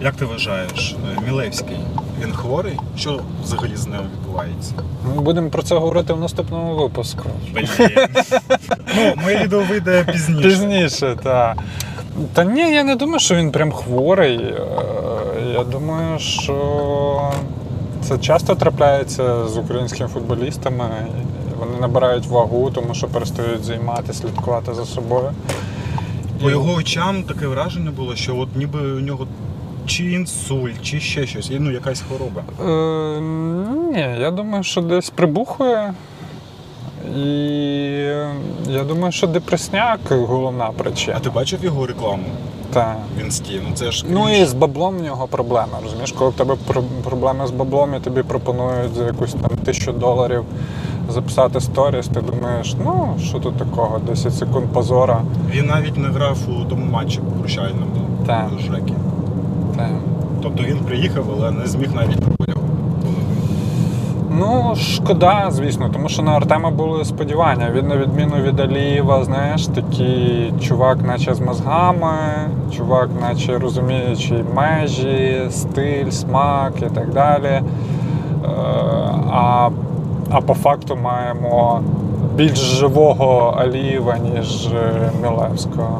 Як ти вважаєш, е, Мілевський, він хворий? Що взагалі з ним відбувається? Ми будемо про це говорити в наступному випуску. Блін. ну, моє відео вийде пізніше. Пізніше, так. Та ні, я не думаю, що він прям хворий. Е, Я думаю, що це часто трапляється з українськими футболістами. Вони набирають вагу, тому що перестають займатися, слідкувати за собою. По його очам таке враження було, що от ніби у нього чи інсульт, чи ще щось, ну якась хвороба. Е, ні, я думаю, що десь прибухує. І я думаю, що депресняк головна причина. А ти бачив його рекламу Та. в інсті? Ну це ж Ну і з баблом в нього проблема. Розумієш, коли в тебе про- проблеми з баблом і тобі пропонують за якусь там тисячу доларів записати сторіс, ти думаєш, ну що тут такого, 10 секунд позора. Він навіть не грав у тому матчі прощальному Так. Жекі. Він приїхав, але не зміг навіть на подяг. Ну, шкода, звісно, тому що на Артема були сподівання. Він, на відміну від Алієва, знаєш, такий чувак, наче з мозгами, чувак, наче розуміючий межі, стиль, смак і так далі. Е, А, а по факту маємо більш живого Алієва, ніж е, Мілевського.